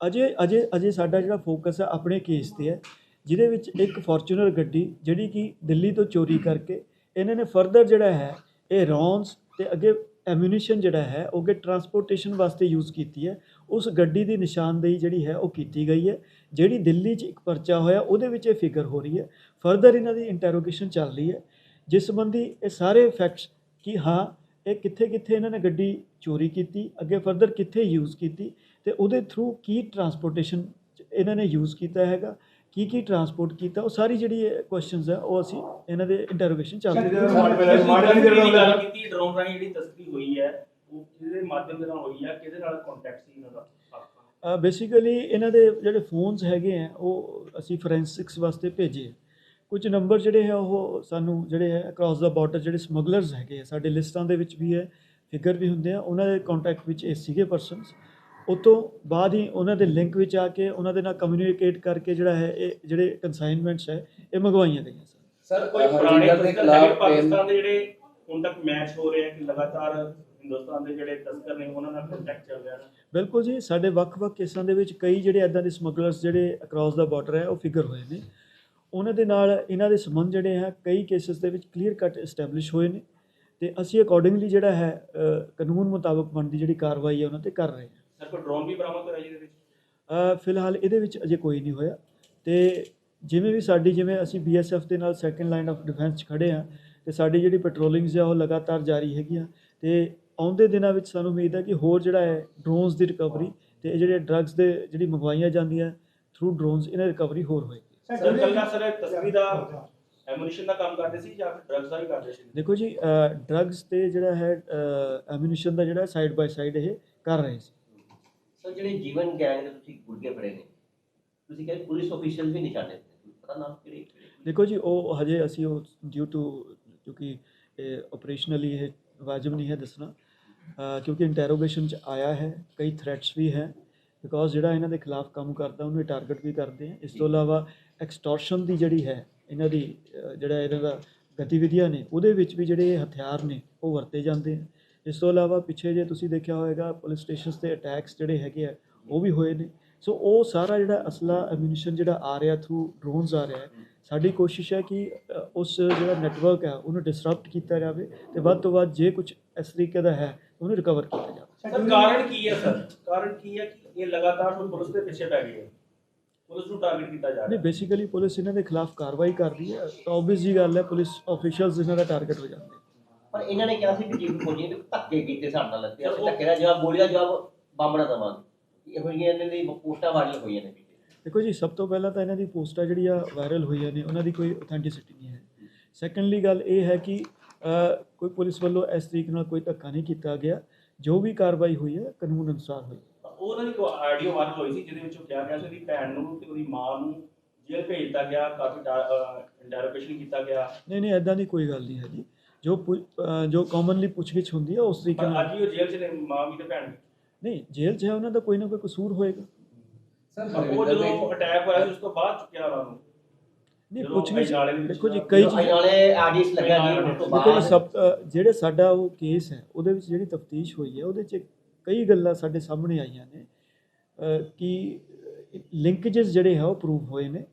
ਅਜੇ ਅਜੇ ਅਜੇ ਸਾਡਾ ਜਿਹੜਾ ਫੋਕਸ ਹੈ ਆਪਣੇ ਕੇਸ ਤੇ ਹੈ ਜਿਹਦੇ ਵਿੱਚ ਇੱਕ ਫੋਰਚੂਨਰ ਗੱਡੀ ਜਿਹੜੀ ਕਿ ਦਿੱਲੀ ਤੋਂ ਚੋਰੀ ਕਰਕੇ ਇਹਨਾਂ ਨੇ ਫਰਦਰ ਜਿਹੜਾ ਹੈ, ਇਹ ਰੌਂਸ ਤੇ ਅੱਗੇ ਐਮੂਨੀਸ਼ਨ ਜਿਹੜਾ ਹੈ, ਉਹ ਅੱਗੇ ਟਰਾਂਸਪੋਰਟੇਸ਼ਨ ਵਾਸਤੇ ਯੂਜ਼ ਕੀਤੀ ਹੈ। ਉਸ ਗੱਡੀ ਦੀ ਨਿਸ਼ਾਨਦੇਹੀ ਜਿਹੜੀ ਹੈ, ਉਹ ਕੀਤੀ ਗਈ ਹੈ। ਜਿਹੜੀ ਦਿੱਲੀ 'ਚ ਇੱਕ ਪਰਚਾ ਹੋਇਆ, ਉਹਦੇ ਵਿੱਚ ਇਹ ਫਿਗਰ ਹੋ ਰਹੀ ਹੈ। ਫਰਦਰ ਇਹਨਾਂ ਦੀ ਇੰਟਰੋਗੇਸ਼ਨ ਚੱਲ ਰਹੀ ਹੈ। ਜਿਸ ਸੰਬੰਧੀ ਇਹ ਸਾਰੇ ਫੈਕਟਸ ਕਿ ਹਾਂ, ਇਹ ਕਿੱਥੇ ਕਿੱਥੇ ਇਹਨਾਂ ਨੇ ਗੱਡੀ ਚੋਰੀ ਕੀਤੀ, ਅੱਗੇ ਫਰਦਰ ਕਿੱਥੇ ਯੂਜ਼ ਕੀਤੀ ਤੇ ਉਹਦੇ ਥਰੂ ਕੀ ਟਰਾਂਸਪੋਰਟੇਸ਼ਨ ਇਹਨਾਂ ਨੇ ਯੂਜ਼ ਕੀਤਾ ਹੈਗਾ। ਕੀ ਕੀ ਟਰਾਂਸਪੋਰਟ ਕੀਤਾ ਉਹ ਸਾਰੀ ਜਿਹੜੀ ਕੁਐਸਚਨਸ ਹੈ ਉਹ ਅਸੀਂ ਇਹਨਾਂ ਦੇ ਇੰਟਰੋਗੇਸ਼ਨ ਚੱਲ ਰਹੀ। ਹੈ ਮਾਡਲ ਦੀ ਗੱਲ ਕੀਤੀ ਡਰੋਨ ਰਾਹੀਂ ਜਿਹੜੀ ਤਸਕਰੀ ਹੋਈ ਹੈ ਉਹ ਕਿਹਦੇ ਮਾਧਿਅਮ ਦੇ ਨਾਲ ਹੋਈ ਹੈ ਕਿਹਦੇ ਨਾਲ ਕੰਟੈਕਟ ਸੀ ਇਹਨਾਂ ਦਾ? ਬੇਸਿਕਲੀ ਇਹਨਾਂ ਦੇ ਜਿਹੜੇ ਫੋਨਸ ਹੈਗੇ ਆ ਉਹ ਅਸੀਂ ਫੋਰੈਂਸਿਕਸ ਵਾਸਤੇ ਭੇਜੇ ਕੁਝ ਨੰਬਰ ਜਿਹੜੇ ਹੈ ਉਹ ਸਾਨੂੰ ਜਿਹੜੇ ਹੈ ਅਕ੍ਰੋਸ ਦਾ ਬਾਰਡਰ ਜਿਹੜੇ ਸਮਗਲਰਸ ਹੈਗੇ ਆ ਸਾਡੇ ਲਿਸਟਾਂ ਦੇ ਵਿੱਚ ਵੀ ਹੈ ਫਿਗਰ ਵੀ ਹੁੰਦੇ ਆ ਉਹਨਾਂ ਦੇ ਕੰਟੈਕਟ ਵਿੱਚ ਇਹ ਸੀਗੇ ਪਰਸਨਸ ਉਸ ਤੋਂ ਬਾਅਦ ਹੀ ਉਹਨਾਂ ਦੇ ਲਿੰਕ ਵਿੱਚ ਆ ਕੇ ਉਹਨਾਂ ਦੇ ਨਾਲ ਕਮਿਊਨੀਕੇਟ ਕਰਕੇ ਜਿਹੜਾ ਹੈ ਇਹ ਜਿਹੜੇ ਕਨਸਾਈਨਮੈਂਟਸ ਹੈ ਇਹ ਮੰਗਵਾਈਆਂ ਗਈਆਂ ਸਨ ਸਰ ਕੋਈ ਪੁਰਾਣੇ ਤਸਕਰ ਹੈਗੇ ਖਿਲਾਫ ਪਾਕਿਸਤਾਨ ਦੇ ਜਿਹੜੇ ਹੁਣ ਤੱਕ ਮੈਚ ਹੋ ਰਹੇ ਆ ਕਿ ਲਗਾਤਾਰ ਹਿੰਦੁਸਤਾਨ ਦੇ ਜਿਹੜੇ ਤਸਕਰ ਨੇ ਉਹਨਾਂ ਨਾਲ ਕੰਟੈਕਟ ਚੱਲ ਰਿਹਾ ਹੈ? ਬਿਲਕੁਲ ਜੀ ਸਾਡੇ ਵੱਖ-ਵੱਖ ਕੇਸਾਂ ਦੇ ਵਿੱਚ ਕਈ ਜਿਹੜੇ ਐਦਾਂ ਦੇ ਸਮਗਲਰਸ ਜਿਹੜੇ ਅਕ੍ਰੋਸ ਦਾ ਬਾਰਡਰ ਹੈ ਉਹ ਫਿਗਰ ਹੋਏ ਨੇ। ਉਹਨਾਂ ਦੇ ਨਾਲ ਇਹਨਾਂ ਦੇ ਸੰਬੰਧ ਜਿਹੜੇ ਹੈ ਕਈ ਕੇਸਸ ਦੇ ਵਿੱਚ ਕਲੀਅਰ ਕੱਟ ਐਸਟੈਬਲਿਸ਼ ਹੋਏ ਨੇ ਤੇ ਅਸੀਂ ਅਕੋਰਡਿੰਗਲੀ ਜਿਹੜਾ ਹੈ ਕਾਨੂੰਨ ਮੁਤਾਬਕ ਬਣਦੀ ਜਿਹੜੀ ਕਾਰਵਾਈ ਹੈ ਉਹਨਾਂ ਤੇ ਕਰ ਰਹੇ ਹਾਂ। ਸਰ ਕੋਈ ਡਰੋਨ ਵੀ ਬਰਾਮਦ ਹੋਇਆ ਜਿਹਦੇ ਵਿੱਚ? ਅ, ਫਿਲਹਾਲ ਇਹਦੇ ਵਿੱਚ ਅਜੇ ਕੋਈ ਨਹੀਂ ਹੋਇਆ। ਤੇ ਜਿਵੇਂ ਵੀ ਸਾਡੀ ਜਿਵੇਂ ਅਸੀਂ ਬੀਐਸਐਫ ਦੇ ਨਾਲ ਸੈਕੰਡ ਲਾਈਨ ਆਫ ਡਿਫੈਂਸ 'ਚ ਖੜੇ ਆ ਤੇ ਸਾਡੀ ਜਿਹੜੀ ਪੈਟਰੋਲਿੰਗਸ ਆ ਉਹ ਲਗਾਤਾਰ ਜਾਰੀ ਹੈਗੀਆਂ। ਤੇ ਆਉਂਦੇ ਦਿਨਾਂ ਵਿੱਚ ਸਾਨੂੰ ਉਮੀਦ ਹੈ ਕਿ ਹੋਰ ਜਿਹੜਾ ਹੈ ਡਰੋਨਸ ਦੀ ਰਿਕਵਰੀ ਤੇ ਇਹ ਜਿਹੜੇ ਡਰੱਗਸ ਦੇ ਜਿਹੜੀ ਮੰਗਵਾਈਆਂ ਜਾਂਦੀਆਂ ਥਰੂ ਡਰੋਨਸ ਇਹਨਾਂ ਦੀ ਰਿਕਵਰੀ ਹੋਰ ਹੋਏਗੀ। ਸਰ ਕੱਲਾ ਸਰ ਇਹ ਤਸਕਰੀ ਦਾ ਐਮੂਨੀਸ਼ਨ ਦਾ ਕੰਮ ਕਰਦੇ ਸੀ ਜਾਂ ਫਿਰ ਡਰੱਗਸ ਦਾ ਹੀ ਕਰਦੇ ਸੀ? ਦੇਖੋ ਜੀ ਡਰੱਗਸ ਤੇ ਜਿਹੜਾ ਹੈ ਐਮੂਨੀਸ਼ਨ ਦਾ ਜਿਹੜਾ ਸਾਈਡ ਬਾਈ ਸਾਈਡ ਇਹ ਕਰ ਰਹੇ ਸੀ। ਸਰ ਜਿਹੜੇ ਜੀਵਨ ਗੈਂਗ ਦੇ ਤੁਸੀਂ ਗੁਰਗੇ ਫੜੇ ਨੇ ਤੁਸੀਂ ਕਹਿੰਦੇ ਪੁਲਿਸ ਅਫੀਸ਼ੀਅਲ ਵੀ ਨਿਸ਼ਾਨੇ ਤੇ ਪਤਾ ਨਾਮ ਕਿਹੜੇ? ਦੇਖੋ ਜੀ ਉਹ ਹਜੇ ਅਸੀਂ ਉਹ ਡਿਊ ਟੂ ਕਿਉਂਕਿ ਆਪਰੇਸ਼ਨਲੀ ਇਹ ਵਾਜਬ ਨਹੀਂ ਹੈ ਦੱਸਣਾ ਕਿਉਂਕਿ ਇੰਟਰੋਗੇਸ਼ਨ ਚ ਆਇਆ ਹੈ ਕਈ ਥ੍ਰੈਟਸ ਵੀ ਹੈ ਬਿਕੋਜ਼ ਜਿਹੜਾ ਇਹਨਾਂ ਦੇ ਖਿਲਾਫ ਕੰਮ ਕਰਦਾ ਉਹਨੂੰ ਟਾਰਗੇਟ ਵੀ ਕਰਦੇ ਆ। ਇਸ ਤੋਂ ਇਲਾਵਾ ਐਕਸਟੋਰਸ਼ਨ ਦੀ ਜਿਹੜੀ ਹੈ ਇਹਨਾਂ ਦੀ ਜਿਹੜਾ ਇਹਨਾਂ ਦਾ ਗਤੀਵਿਧੀਆਂ ਨੇ ਉਹਦੇ ਵਿੱਚ ਵੀ ਜਿਹੜੇ ਹਥਿਆਰ ਨੇ ਉਹ ਵਰਤੇ ਜਾਂਦੇ ਆ। ਇਸ ਤੋਂ ਇਲਾਵਾ ਪਿੱਛੇ ਜੇ ਤੁਸੀਂ ਦੇਖਿਆ ਹੋਵੇਗਾ ਪੁਲਿਸ ਸਟੇਸ਼ਨਸ ਤੇ ਅਟੈਕਸ ਜਿਹੜੇ ਹੈਗੇ ਆ ਉਹ ਵੀ ਹੋਏ ਨੇ। ਸੋ ਉਹ ਸਾਰਾ ਜਿਹੜਾ ਅਸਲਾ ਐਮੂਨੀਸ਼ਨ ਜਿਹੜਾ ਆ ਰਿਹਾ ਥਰੂ ਡਰੋਨਸ ਆ ਰਿਹਾ ਹੈ ਸਾਡੀ ਕੋਸ਼ਿਸ਼ ਹੈ ਕਿ ਉਸ ਜਿਹੜਾ ਨੈਟਵਰਕ ਹੈ ਉਹਨੂੰ ਡਿਸਰਪਟ ਕੀਤਾ ਜਾਵੇ ਤੇ ਵੱਧ ਤੋਂ ਵੱਧ ਜੇ ਕੁਝ ਇਸ ਤਰੀਕੇ ਦਾ ਹੈ ਉਹਨੂੰ ਰਿਕਵਰ ਕੀਤਾ ਜਾਵੇ। ਸਰ ਕਾਰਨ ਕੀ ਹੈ ਸਰ? ਕਾਰਨ ਕੀ ਹੈ ਕਿ ਇਹ ਲਗਾਤਾਰ ਹੁਣ ਪੁਲਿਸ ਦੇ ਪਿੱਛੇ ਪੈ ਗਈ ਹੈ? ਪੁਲਿਸ ਨੂੰ ਟਾਰਗੇਟ ਕੀਤਾ ਜਾ ਨਹੀਂ ਰਿਹਾ ਬੇਸਿਕਲੀ ਪੁਲਿਸ ਇਹਨਾਂ ਦੇ ਖਿਲਾਫ ਕਾਰਵਾਈ ਕਰ ਰਹੀ ਹੈ। ਤਾਂ obvious ਜੀ ਗੱਲ ਹੈ ਪੁਲਿਸ ਆਫੀਸ਼ੀਅਲਸ ਇਹਨਾਂ ਦਾ ਟਾਰਗੇਟ ਹੋ ਜਾਂਦੇ। ਪਰ ਇਹਨਾਂ ਨੇ ਕਿਹਾ ਸੀ ਕਿ ਜੀਵਨ ਫੌਜੀ ਨੇ ਧੱਕੇ ਕੀਤੇ ਸਾਡੇ ਨਾਲ ਤੇ ਅਸੀਂ ਧੱਕੇ ਦਾ ਜਵਾਬ ਗੋਲੀ ਦਾ ਜਵਾਬ ਬੰਬ ਨਾਲ ਦੇਵਾਂਗੇ। ਇਹੋ ਜਿਹੀਆਂ ਇਹਨਾਂ ਦੀ ਪੋਸਟਾਂ ਵਾਇਰਲ ਹੋਈਆਂ ਨੇ ਦੇਖੋ ਜੀ ਸਭ ਤੋਂ ਪਹਿਲਾਂ ਤਾਂ ਇਹਨਾਂ ਦੀ ਪੋਸਟਾਂ ਜਿਹੜੀਆਂ ਵਾਇਰਲ ਹੋਈਆਂ ਨੇ ਉਹਨਾਂ ਦੀ ਕੋਈ ਅਥੈਂਟਿਸਿਟੀ ਨਹੀਂ ਹੈ। ਸੈਕੰਡਲੀ ਗੱਲ ਇਹ ਹੈ ਕਿ ਕੋਈ ਪੁਲਿਸ ਵੱਲੋਂ ਇਸ ਤਰੀਕੇ ਨਾਲ ਕੋਈ ਧੱਕਾ ਨਹੀਂ ਕੀਤਾ ਗਿਆ। ਜੋ ਵੀ ਕਾਰਵਾਈ ਹੋਈ ਹੈ ਕਾਨੂੰਨ ਅਨੁਸਾਰ ਹੋਈ। ਉਹਨਾਂ ਦੀ ਕੋਈ ਆਡੀਓ ਵਾਇਰਲ ਹੋਈ ਸੀ ਜਿਹਦੇ ਵਿੱਚ ਉਹ ਕਿਹਾ ਗਿਆ ਸੀ ਉਹਦੀ ਭੈਣ ਨੂੰ ਤੇ ਉਹਦੀ ਮਾਂ ਨੂੰ ਜੇਲ੍ਹ ਭੇਜ ਦਿੱਤਾ ਗਿਆ ਕਾਫੀ ਇੰਟਰੋਗੇਸ਼ਨ ਕੀਤਾ ਗਿਆ। ਨਹੀਂ ਨਹੀਂ ਐਦਾਂ ਦੀ ਕੋਈ ਗੱਲ ਨਹੀਂ ਹੈ ਜੀ ਜੋ ਪੁ- ਅ, ਜੋ ਕਾਮਨਲੀ ਪੁੱਛਗਿੱਛ ਹੁੰਦੀ ਹੈ ਉਸ ਤਰੀਕੇ ਪਰ ਨਾਲ ਅੱਜ ਹੀ ਉਹ ਜੇਲ੍ਹ 'ਚ ਨੇ ਮਾਂ ਵੀ ਤੇ ਭੈਣ ਵੀ। ਨਹੀਂ ਜੇਲ੍ਹ 'ਚ ਹੈ ਉਹਨਾਂ ਦਾ ਕੋਈ ਨਾ ਕੋਈ ਕਸੂਰ ਹੋਏਗਾ। ਸਰ ਪਰ ਉਹ ਹਰਵਿੰਦਰ ਜਦੋਂ ਦੇ ਅਟੈਕ ਹੋਇਆ ਸੀ ਉਸ ਤੋਂ ਬਾਅਦ ਚੁੱਕਿਆ ਉਹਨਾਂ ਨੂੰ। ਨਹੀਂ ਜਦੋਂ ਪੁੱਛਗਿੱਛ ਅਜਨਾਲੇ ਦੇ ਵਿੱਚ ਦੇਖੋ ਜੀ ਕਈ ਜਦੋਂ ਚੀਜ਼ਾਂ ਨਾਲੇ ਆਡੀਸ ਲੱਗਾ ਜੀ ਉਸ ਤੋਂ ਦੇਖੋ ਜੀ ਬਾਅਦ। ਸਭ ਅ, ਜਿਹੜੇ ਸਾਡਾ ਉਹ ਕੇਸ ਹੈ ਉਹਦੇ ਵਿੱਚ ਜਿਹੜੀ ਤਫਤੀਸ਼ ਹੋਈ ਹੈ ਉਹਦੇ 'ਚ ਕਈ ਗੱਲਾਂ ਸਾਡੇ ਸਾਹਮਣੇ ਆਈਆਂ ਨੇ। ਅ, ਕਿ ਲਿੰਕੇजेस ਜਿਹੜੇ ਹੈ ਉਹ ਪ੍ਰੂਵ ਹੋਏ ਨੇ।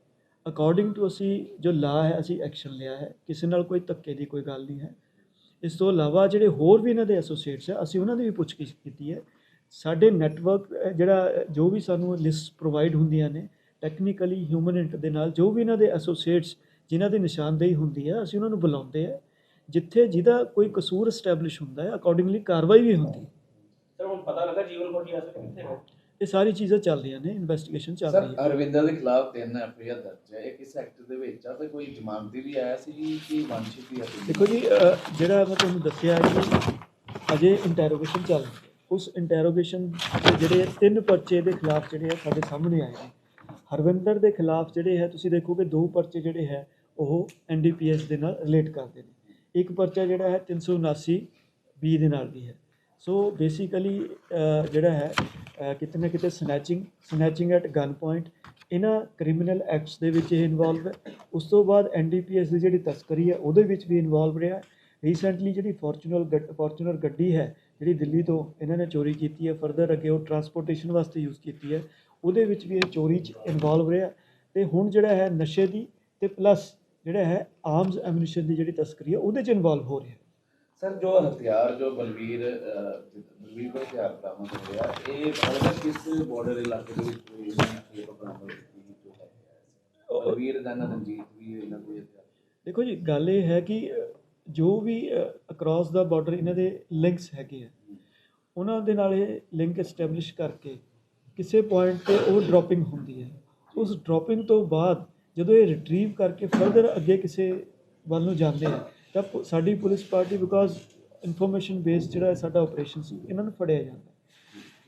ਅਕੋਰਡਿੰਗ ਟੂ ਅਸੀਂ ਜੋ ਲਾ ਹੈ, ਅਸੀਂ ਐਕਸ਼ਨ ਲਿਆ ਹੈ, ਕਿਸੇ ਨਾਲ ਕੋਈ ਧੱਕੇ ਦੀ ਕੋਈ ਗੱਲ ਨਹੀਂ ਹੈ। ਇਸ ਤੋਂ ਇਲਾਵਾ ਜਿਹੜੇ ਹੋਰ ਵੀ ਇਹਨਾਂ ਦੇ ਐਸੋਸੀਏਟਸ ਹੈ, ਅਸੀਂ ਉਹਨਾਂ ਦੀ ਵੀ ਪੁੱਛਗਿੱਛ ਕੀਤੀ ਹੈ। ਸਾਡੇ ਨੈਟਵਰਕ ਜਿਹੜਾ ਜੋ ਵੀ ਸਾਨੂੰ ਲਿਸਟ ਪ੍ਰੋਵਾਈਡ ਹੁੰਦੀਆਂ ਨੇ ਟੈਕਨੀਕਲੀ ਹਿਊਮਨ ਦੇ ਨਾਲ ਜੋ ਵੀ ਇਹਨਾਂ ਦੇ ਐਸੋਸੀਏਟਸ ਜਿਨ੍ਹਾਂ ਦੀ ਨਿਸ਼ਾਨਦੇਹੀ ਹੁੰਦੀ ਹੈ, ਅਸੀਂ ਉਹਨਾਂ ਨੂੰ ਬੁਲਾਉਂਦੇ ਆ ਜਿੱਥੇ ਜਿਹਦਾ ਕੋਈ ਕਸੂਰ ਐਸਟੈਬਲਿਸ਼ ਹੁੰਦਾ ਹੈ ਅਕੋਰਡਿੰਗਲੀ ਕਾਰਵਾਈ ਵੀ ਹੁੰਦੀ ਹੈ। ਸਰ, ਹੁਣ ਪਤਾ ਲੱਗਾ ਜੀਵਨ ਫੌਜੀ ਇਸ ਕਿੱਥੇ ਹੈ? ਇਹ ਸਾਰੀ ਚੀਜ਼ਾਂ ਚੱਲ ਰਹੀਆਂ ਨੇ ਇਨਵੈਸਟੀਗੇਸ਼ਨ ਚੱਲ ਸਰ ਰਹੀ ਹੈ। ਹਰਵਿੰਦਰ ਦੇ ਖਿਲਾਫ ਤਿੰਨ ਐਫਆਈਆਰ ਦਰਜ ਹੈ ਇਹ ਕਿਸ ਸੈਕਟਰ ਦੇ ਵਿੱਚ ਆ ਤੇ ਕੋਈ ਜ਼ਮਾਨਤੀ ਵੀ ਆਇਆ ਸੀ ਕਿ ਵਾਂਛਿਤ ਹੀ ਹੈ ਦੇਖੋ ਜੀ ਜਿਹੜਾ ਮੈਂ ਤੁਹਾਨੂੰ ਦੱਸਿਆ ਕਿ ਅਜੇ ਇੰਟਰੋਗੇਸ਼ਨ ਚੱਲ ਰਹੀ ਹੈ। ਉਸ ਇੰਟਰੋਗੇਸ਼ਨ ਦੇ ਜਿਹੜੇ ਤਿੰਨ ਪਰਚੇ ਦੇ ਖਿਲਾਫ ਜਿਹੜੇ ਆ ਸਾਡੇ ਸਾਹਮਣੇ ਆਏ ਨੇ। ਹਰਵਿੰਦਰ ਦੇ ਖਿਲਾਫ ਜਿਹੜੇ ਹੈ ਤੁਸੀਂ ਦੇਖੋਗੇ ਦੋ ਪਰਚੇ ਜਿਹੜੇ ਹੈ ਉਹ ਐਨਡੀਪੀਐਸ ਦੇ ਨਾਲ ਰਿਲੇਟ ਕਰਦੇ ਨੇ। ਇੱਕ ਪਰਚਾ ਜਿਹੜਾ ਹੈ 379 ਬੀ ਦੇ ਨਾਲ ਵੀ ਹੈ। ਸੋ ਬੇਸਿਕਲੀ uh, ਜਿਹੜਾ ਹੈ uh, ਕਿਤੇ ਨਾ ਕਿਤੇ snatching snatching at gun point ਇਹਨਾਂ ਕ੍ਰਿਮੀਨਲ ਐਕਟਸ ਦੇ ਵਿੱਚ ਇਹ ਇਨਵੋਲਵ ਹੈ। ਉਸ ਤੋਂ ਬਾਅਦ ਐਨਡੀਪੀਐਸ ਦੀ ਜਿਹੜੀ ਤਸਕਰੀ ਹੈ, ਉਹਦੇ ਵਿੱਚ ਵੀ ਇਨਵੋਲਵ ਰਿਹਾ ਰੀਸੈਂਟਲੀ ਜਿਹੜੀ ਫੋਰਚੂਨਰ ਫੋਰਚੂਨਰ ਗੱਡੀ ਹੈ, ਜਿਹੜੀ ਦਿੱਲੀ ਤੋਂ ਇਹਨਾਂ ਨੇ ਚੋਰੀ ਕੀਤੀ ਹੈ ਫਰਦਰ ਅੱਗੇ ਉਹ ਟਰਾਂਸਪੋਰਟੇਸ਼ਨ ਵਾਸਤੇ ਯੂਜ਼ ਕੀਤੀ ਹੈ, ਉਹਦੇ ਵਿੱਚ ਵੀ ਇਹ ਚੋਰੀ 'ਚ ਇਨਵੋਲਵ ਰਿਹਾ ਤੇ ਹੁਣ ਜਿਹੜਾ ਹੈ, ਨਸ਼ੇ ਦੀ ਤੇ ਪਲੱਸ ਜਿਹੜਾ ਹੈ ਆਰਮਸ ਐਮੂਨੀਸ਼ਨ ਦੀ ਜਿਹੜੀ ਤਸਕਰੀ ਹੈ, ਉਹਦੇ 'ਚ ਇਨਵੋਲਵ ਹੋ ਰਿਹਾ ਸਰ ਜੋ ਹਥਿਆਰ ਜੋ ਬਲਵੀਰ ਬਲਵੀਰ ਕੋਲ ਹਥਿਆਰ ਬਰਾਮਦ ਹੋਇਆ ਇਹ ਅਲੱਗ ਕਿਸ ਬਾਰਡਰ ਇਲਾਕੇ ਦੇ ਵਿੱਚ ਇਹ ਬਰਾਮਦ ਕੀਤੀ ਜੋ ਹੈ ਉਹ- ਬਲਵੀਰ ਦਾ ਨਾ ਰਣਜੀਤ ਵੀ ਇਹਨਾਂ ਕੋਈ ਦੇਖੋ ਜੀ ਗੱਲ ਇਹ ਹੈ ਕਿ ਜੋ ਵੀ ਅਕ੍ਰੋਸ ਦਾ ਬਾਰਡਰ ਇਹਨਾਂ ਦੇ ਲਿੰਕਸ ਹੈਗੇ ਆ। ਉਹਨਾਂ ਦੇ ਨਾਲ ਇਹ ਲਿੰਕ ਐਸਟੈਬਲਿਸ਼ ਕਰਕੇ ਕਿਸੇ ਪੁਆਇੰਟ ਤੇ ਉਹ ਡ੍ਰੌਪਿੰਗ ਹੁੰਦੀ ਹੈ। ਉਸ ਡ੍ਰੌਪਿੰਗ ਤੋਂ ਬਾਅਦ ਜਦੋਂ ਇਹ ਰਿਟਰੀਵ ਕਰਕੇ ਫਰਦਰ ਅੱਗੇ ਕਿਸੇ ਵੱਲ ਨੂੰ ਜਾਂਦੇ ਆ ਤਾਂ ਪੁ- ਸਾਡੀ police party because information based ਜਿਹੜਾ ਸਾਡਾ ਆਪਰੇਸ਼ਨ ਸੀ, ਇਹਨਾਂ ਨੂੰ ਫੜਿਆ ਜਾਂਦਾ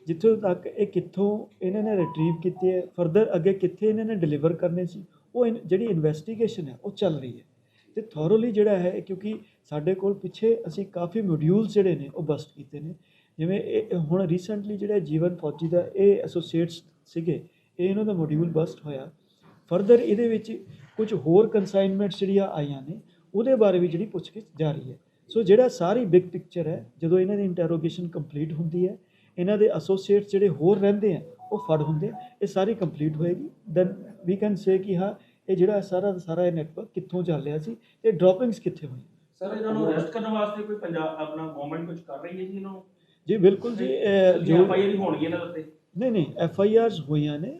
ਜਿੱਥੋਂ ਤੱਕ ਇਹ ਕਿੱਥੋਂ ਇਹਨਾਂ ਨੇ ਰਿਟਰੀਵ ਕੀਤੇ ਹੈ ਫਰਦਰ ਅੱਗੇ ਕਿੱਥੇ ਇਹਨਾਂ ਨੇ ਡਿਲੀਵਰ ਕਰਨੇ ਸੀ, ਉਹ ਇਨ- ਜਿਹੜੀ ਇਨਵੈਸਟੀਗੇਸ਼ਨ ਹੈ, ਉਹ ਚੱਲ ਰਹੀ ਹੈ। ਤੇ ਥੋਰੋਲੀ ਜਿਹੜਾ ਹੈ ਕਿਉਂਕਿ ਸਾਡੇ ਕੋਲ ਪਿੱਛੇ ਅਸੀਂ ਕਾਫੀ ਮੋਡਿਊਲਸ ਜਿਹੜੇ ਨੇ, ਉਹ ਬਸਟ ਕੀਤੇ ਨੇ। ਜਿਵੇਂ ਇਹ ਹੁਣ ਰੀਸੈਂਟਲੀ ਜਿਹੜਾ ਜੀਵਨ ਫੌਜੀ ਦਾ, ਇਹ ਐਸੋਸੀਏਟਸ ਸੀਗੇ, ਇਹ ਇਹਨਾਂ ਦਾ ਮੋਡਿਊਲ ਬਸਟ ਹੋਇਆ। ਫਰਦਰ ਇਹਦੇ ਵਿੱਚ ਕੁਝ ਹੋਰ ਕਨਸਾਈਨਮੈਂਟਸ ਜਿਹੜੀਆਂ ਆਈਆਂ ਨੇ ਉਹਦੇ ਬਾਰੇ ਵੀ ਜਿਹੜੀ ਪੁੱਛਗਿੱਛ ਜਾਰੀ ਹੈ। ਸੋ ਜਿਹੜਾ ਸਾਰੀ ਬਿਗ ਪਿਕਚਰ ਹੈ ਜਦੋਂ ਇਹਨਾਂ ਦੀ ਇੰਟਰੋਗੇਸ਼ਨ ਕੰਪਲੀਟ ਹੁੰਦੀ ਹੈ ਇਹਨਾਂ ਦੇ ਐਸੋਸੀਏਟਸ ਜਿਹੜੇ ਹੋਰ ਰਹਿੰਦੇ ਆ ਉਹ ਫੜ ਹੁੰਦੇ ਇਹ ਸਾਰੀ ਕੰਪਲੀਟ ਹੋਏਗੀ। ਦੈਨ ਵੀ ਕੈਨ ਸੇ ਕਿ ਹਾਂ ਇਹ ਜਿਹੜਾ ਸਾਰਾ ਦਾ ਸਾਰਾ ਇਹ ਨੈਟਵਰਕ ਕਿੱਥੋਂ ਚੱਲ ਰਿਹਾ ਸੀ ਤੇ ਡ੍ਰੌਪਿੰਗਸ ਕਿੱਥੇ ਹੋਈਆਂ? ਸਰ ਇਹਨਾਂ ਨੂੰ ਅਰੈਸਟ ਕਰਨ ਵਾਸਤੇ ਕੋਈ ਪੰਜਾਬ ਆਪਣਾ ਗਵਰਨਮੈਂਟ ਕੁਝ ਕਰ ਰਹੀ ਹੈ ਜੀ ਇਹਨਾਂ ਨੂੰ? ਜੀ ਬਿਲਕੁਲ ਜੀ ਇਹ ਜੋ ਜੋ ਐਫਆਈਆਰ ਹੋਣਗੀ ਇਹਨਾਂ ਉੱਤੇ? ਨਹੀਂ ਨਹੀਂ ਐਫ ਆਈ ਆਰਸ ਹੋਈਆਂ ਨੇ।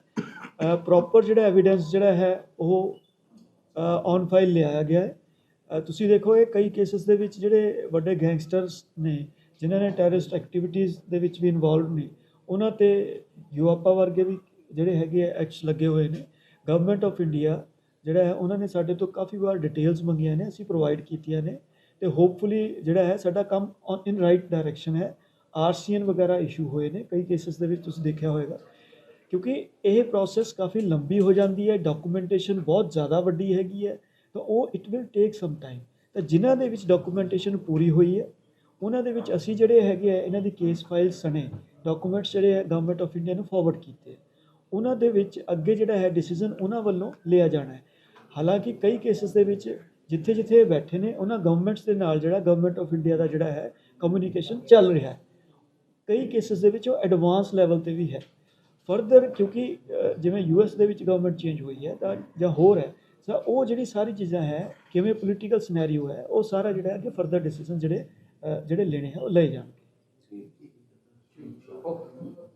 ਪ੍ਰੋਪਰ ਜਿਹੜਾ ਐਵੀਡੈਂਸ ਜਿਹੜਾ ਹੈ ਉਹ ਔਨ ਫਾਈਲ ਲਿਆਇਆ ਗਿਆ ਹੈ। ਤੁਸੀਂ ਦੇਖੋ ਇਹ ਕਈ ਕੇਸਸ ਦੇ ਵਿੱਚ ਜਿਹੜੇ ਵੱਡੇ ਗੈਂਗਸਟਰਸ ਨੇ, ਜਿਨ੍ਹਾਂ ਨੇ ਟੈਰਰਿਸਟ ਐਕਟੀਵਿਟੀਜ਼ ਦੇ ਵਿੱਚ ਵੀ ਇਨਵੋਲਵ ਨੇ, ਉਹਨਾਂ ਤੇ ਯੂਆਪਾ ਵਰਗੇ ਵੀ ਜਿਹੜੇ ਹੈਗੇ ਐਕਟਸ ਲੱਗੇ ਹੋਏ ਨੇ। ਗਵਰਨਮੈਂਟ ਆਫ ਇੰਡੀਆ ਜਿਹੜਾ ਹੈ, ਉਹਨਾਂ ਨੇ ਸਾਡੇ ਤੋਂ ਕਾਫੀ ਵਾਰ ਡਿਟੇਲਸ ਮੰਗੀਆਂ ਨੇ, ਅਸੀਂ ਪ੍ਰੋਵਾਈਡ ਕੀਤੀਆਂ ਨੇ ਤੇ ਹੋਪਫੁਲੀ ਜਿਹੜਾ ਹੈ, ਸਾਡਾ ਕੰਮ ਇਨ ਰਾਈਟ ਡਾਇਰੈਕਸ਼ਨ ਹੈ। ਆਰਸੀਐਨ ਵਗੈਰਾ ਇਸ਼ੂ ਹੋਏ ਨੇ, ਕਈ ਕੇਸਸ ਦੇ ਵਿੱਚ ਤੁਸੀਂ ਦੇਖਿਆ ਹੋਵੇਗਾ ਕਿਉਂਕਿ ਇਹ ਪ੍ਰੋਸੈਸ ਕਾਫੀ ਲੰਬੀ ਹੋ ਜਾਂਦੀ ਹੈ ਡਾਕੂਮੈਂਟੇਸ਼ਨ ਬਹੁਤ ਜ਼ਿਆਦਾ ਵੱਡੀ ਹੈਗੀ ਹੈ। ਤਾਂ ਉਹ it will take some time ਤਾਂ ਜਿਨ੍ਹਾਂ ਦੇ ਵਿੱਚ ਡਾਕੂਮੈਂਟੇਸ਼ਨ ਪੂਰੀ ਹੋਈ ਹੈ ਉਹਨਾਂ ਦੇ ਵਿੱਚ ਅਸੀਂ ਜਿਹੜੇ ਹੈਗੇ ਆ ਇਹਨਾਂ ਦੀ ਕੇਸ ਫਾਈਲ ਸਣੇ ਡਾਕੂਮੈਂਟਸ ਜਿਹੜੇ ਹੈ ਗਵਰਨਮੈਂਟ ਆਫ ਇੰਡੀਆ ਨੂੰ ਫਾਰਵਰਡ ਕੀਤੇ। ਉਹਨਾਂ ਦੇ ਵਿੱਚ ਅੱਗੇ ਜਿਹੜਾ ਹੈ ਡਿਸੀਜਨ ਉਹਨਾਂ ਵੱਲੋਂ ਲਿਆ ਜਾਣਾ ਹੈ। ਹਾਲਾਂਕਿ ਕਈ ਕੇਸਸ ਦੇ ਵਿੱਚ ਜਿੱਥੇ ਜਿੱਥੇ ਬੈਠੇ ਨੇ ਉਹਨਾਂ ਗਵਰਨਮੈਂਟਸ ਦੇ ਨਾਲ ਜਿਹੜਾ ਗਵਰਨਮੈਂਟ ਆਫ ਇੰਡੀਆ ਦਾ ਜਿਹੜਾ ਹੈ ਕਮਿਊਨੀਕੇਸ਼ਨ ਚੱਲ ਰਿਹਾ ਹੈ। ਕਈ ਕੇਸਸ ਦੇ ਵਿੱਚ ਉਹ ਐਡਵਾਂਸ ਲੈਵਲ ਤੇ ਵੀ ਹੈ। ਫਰਦਰ ਕਿਉਂਕਿ ਅ, ਜਿਵੇਂ ਯੂਐਸ ਦੇ ਵਿੱਚ ਗਵਰਨਮੈਂਟ ਚੇਂਜ ਹੋਈ ਹੈ ਤਾਂ ਜਾਂ ਹੋਰ ਹੈ ਤਾਂ ਉਹ ਜਿਹੜੀ ਸਾਰੀ ਚੀਜ਼ਾਂ ਹੈ, ਕਿਵੇਂ ਪੋਲੀਟੀਕਲ ਸਿਨੈਰੀਓ ਹੈ, ਉਹ ਸਾਰਾ ਜਿਹੜਾ ਹੈ ਕਿ ਫਰਦਰ ਡਿਸੀਜਨ ਜਿਹੜੇ ਜਿਹੜੇ ਲੈਣੇ ਹੈ, ਉਹ ਲਏ ਜਾਣਗੇ। ਠੀਕ